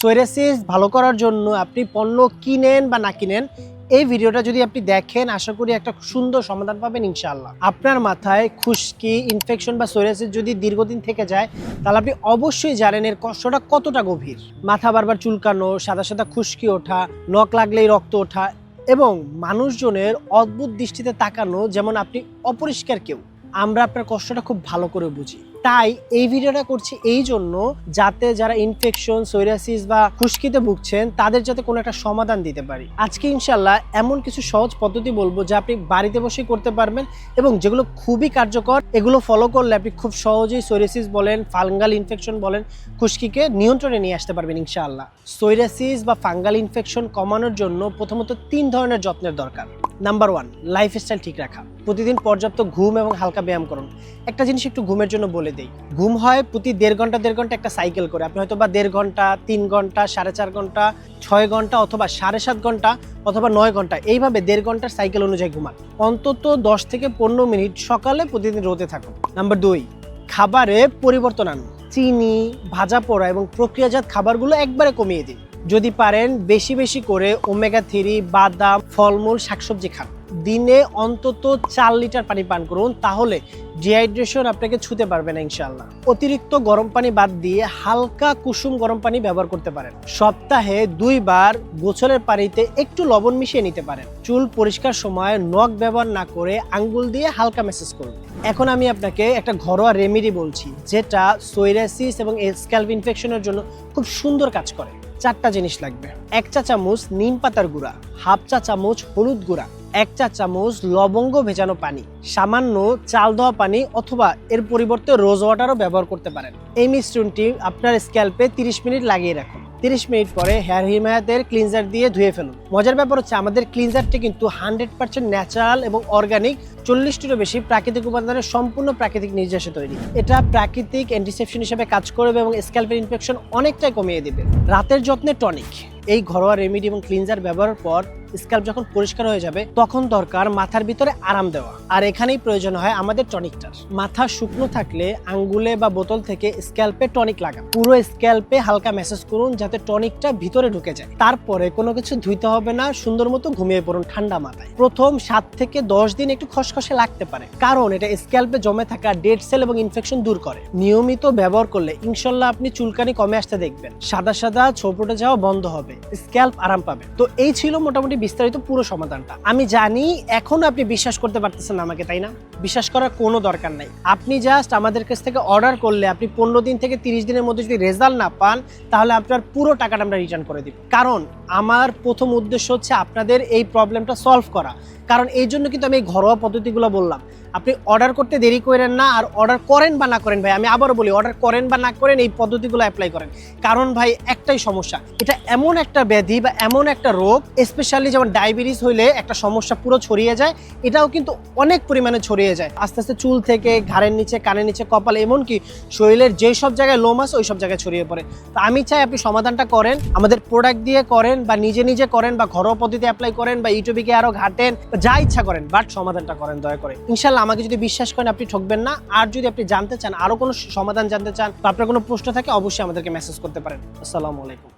সোয়েরাসিস ভালো করার জন্য আপনি পণ্য কিনেন বা না কিনেন, এই ভিডিওটা যদি আপনি দেখেন, আশা করি একটা সুন্দর সমাধান পাবেন ইনশাআল্লাহ। আপনার মাথায় খুশকি ইনফেকশন বা সোয়েরাসিস যদি দীর্ঘদিন থেকে যায়, তাহলে আপনি অবশ্যই জানেন এর কষ্টটা কতটা গভীর। মাথা বারবার চুলকানো, সাদা সাদা খুশকি ওঠা, নখ লাগলেই রক্ত ওঠা এবং মানুষজনের অদ্ভুত দৃষ্টিতে তাকানো যেমন আপনি অপরিষ্কার কেউ। আমরা আপনার কষ্টটা খুব ভালো করে বুঝি। তাই এই ভিডিওটা করছি এই জন্য যাতে যারা ইনফেকশন সোরিয়াসিস বা খুশকিতে ভুগছেন, তাদের যাতে কোনো একটা সমাধান দিতে পারি। আজকে ইনশাল্লাহ এমন কিছু সহজ পদ্ধতি বলব যা আপনি বাড়িতে বসে করতে পারবেন এবং যেগুলো খুবই কার্যকর, এগুলো ফলো করলে আপনি খুব সহজেই সোরিয়াসিস বলেন ফাঙ্গাল ইনফেকশন বলেন, খুশকিকে নিয়ন্ত্রণে নিয়ে আসতে পারবেন ইনশাআল্লাহ। সোরিয়াসিস বা ফাঙ্গাল ইনফেকশন কমানোর জন্য প্রথমত তিন ধরনের যত্নের দরকার। নাম্বার ওয়ান লাইফস্টাইল ঠিক রাখা। প্রতিদিন পর্যাপ্ত ঘুম এবং হালকা ব্যায়াম করুন। একটা জিনিস একটু ঘুমের জন্য বলে দেই। ঘুম হয় প্রতি দেড় ঘণ্টা দেড় ঘণ্টা একটা সাইকেল করে। আপনি হয়তো বা দেড় ঘণ্টা, তিন ঘণ্টা, সাড়ে চার ঘণ্টা, ছয় ঘণ্টা অথবা সাড়ে সাত ঘণ্টা অথবা নয় ঘণ্টা এইভাবে দেড় ঘণ্টার সাইকেল অনুযায়ী ঘুমান। অন্তত দশ থেকে পনেরো মিনিট সকালে প্রতিদিন রোদে থাকুন। নাম্বার দুই, খাবারে পরিবর্তন আনুন। চিনি, ভাজা পোড়া এবং প্রক্রিয়াজাত খাবারগুলো একবারে কমিয়ে দিন। যদি পারেন বেশি বেশি করে ওমেগা থ্রি, বাদাম, ফলমূল, শাকসবজি খান। দিনে অন্তত চার লিটার পানি পান করুন, তাহলে ডিহাইড্রেশন আপনাকে ছুতে পারবে না ইনশাল্লাহ অতিরিক্ত গরম পানি বাদ দিয়ে হালকা কুসুম গরম পানি ব্যবহার করতে পারেন। সপ্তাহে দুইবার গোছলের পানিতে একটু লবণ মিশিয়ে নিতে পারেন। চুল পরিষ্কার সময় নখ ব্যবহার না করে আঙ্গুল দিয়ে হালকা মেসেজ করুন। এখন আমি আপনাকে একটা ঘরোয়া রেমেডি বলছি, যেটা সোয়েরাসিস এবং স্ক্যাল্প ইনফেকশনের জন্য খুব সুন্দর কাজ করে। চারটা জিনিস লাগবে। এক চা চামচ নিম পাতার গুঁড়া, হাফ চা চামচ হলুদ গুঁড়া, এক চা চামচ লবঙ্গ ভেজানো পানি, সামান্য চাল দেওয়া পানি অথবা এর পরিবর্তে রোজ ওয়াটারও ব্যবহার করতে পারেন। এই মিশ্রণটি আপনার স্ক্যাল্পে 30 মিনিট লাগিয়ে রাখুন। 30 মিনিট পরে হেয়ার হিমায়াতের ক্লিনজার দিয়ে ধুয়ে ফেলুন। মজার ব্যাপার হচ্ছে আমাদের ক্লিনজারটি কিন্তু হান্ড্রেড পার্সেন্ট ন্যাচারাল এবং অর্গানিক চল্লিশটিরও বেশি প্রাকৃতিক উপাদানের সম্পূর্ণ প্রাকৃতিক নির্যাসে তৈরি। এটা প্রাকৃতিক অ্যান্টিসেপশন হিসেবে কাজ করবে এবং স্ক্যাল্পের ইনফেকশন অনেকটাই কমিয়ে দেবে। রাতের যত্নে টনিক এই ঘরোয়া রেমিডি এবং ক্লিনজার ব্যবহারের পর স্ক্যাল্প যখন পরিষ্কার হয়ে যাবে, তখন দরকার মাথার ভিতরে আরাম দেওয়া। আর এখানেই প্রয়োজন হয় আমাদের টনিকটার। মাথা শুকনো থাকলে আঙ্গুলে বা বোতল থেকে স্ক্যাল্পে টনিক লাগান। পুরো স্ক্যাল্পে হালকা মেসেজ করুন যাতে টনিকটা ভিতরে ঢুকে যায়। তারপরে কোনো কিছু ধুইতে হবে না, সুন্দর মতো ঘুমিয়ে পড়ুন ঠান্ডা মাথায়। প্রথম সাত থেকে দশ দিন একটু খসখসে লাগতে পারে, কারণ এটা স্ক্যাল্পে জমে থাকা ডেড সেল এবং ইনফেকশন দূর করে। নিয়মিত ব্যবহার করলে ইনশাল্লাহ আপনি চুলকানি কমে আসতে দেখবেন। সাদা সাদা ছোপটে যাওয়া বন্ধ হবে, স্ক্যাল্প আরাম পাবে তো এই ছিল মোটামুটি বিস্তারিত পুরো সমাধানটা। আমি জানি, এখন আপনি বিশ্বাস করতে পারতেছেন আমাকে, তাই না? বিশ্বাস করার কোনো দরকার নাই। আপনি জাস্ট আমাদের কাছ থেকে অর্ডার করলে, আপনি পনেরো দিন থেকে তিরিশ দিনের মধ্যে যদি রেজাল্ট না পান, তাহলে আপনার পুরো টাকাটা আমরা রিটার্ন করে দিব। কারণ, আমার প্রথম উদ্দেশ্য হচ্ছে আপনাদের এই প্রবলেমটা সলভ করা। কারণ এই জন্য কিন্তু আমি এই ঘরোয়া পদ্ধতিগুলো বললাম। আপনি অর্ডার করতে দেরি করেন না আর অর্ডার করেন বা না করেন ভাই, আমি আবারও বলি অর্ডার করেন বা না করেন, এই পদ্ধতিগুলো অ্যাপ্লাই করেন। কারণ ভাই, একটাই সমস্যা, এটা এমন একটা ব্যাধি বা এমন একটা রোগ স্পেশালি যেমন ডায়াবেটিস হইলে একটা সমস্যা পুরো ছড়িয়ে যায়, এটাও কিন্তু অনেক পরিমাণে ছড়িয়ে যায়। আস্তে আস্তে চুল থেকে, ঘাড়ের নিচে, কানের নিচে, কপাল, এমনকি শরীরের যেই সব জায়গায় লোম আছে ওই সব জায়গায় ছড়িয়ে পড়ে। তো আমি চাই আপনি সমাধানটা করেন, আমাদের প্রোডাক্ট দিয়ে করেন বা নিজে নিজে করেন বা ঘরোয়া পদ্ধতি অ্যাপ্লাই করেন বা ইউটিউবে গিয়ে আরও ঘাটেন যা ইচ্ছা করেন বাট সমাধানটা করেন, দয়া করে। ইনশাল্লাহ আমাকে যদি বিশ্বাস করেন, আপনি ঠকবেন না। আর যদি আপনি জানতে চান, আরও কোনো সমাধান জানতে চান বা আপনার কোনো প্রশ্ন থাকে, অবশ্যই আমাদেরকে মেসেজ করতে পারেন। আসসালামু আলাইকুম।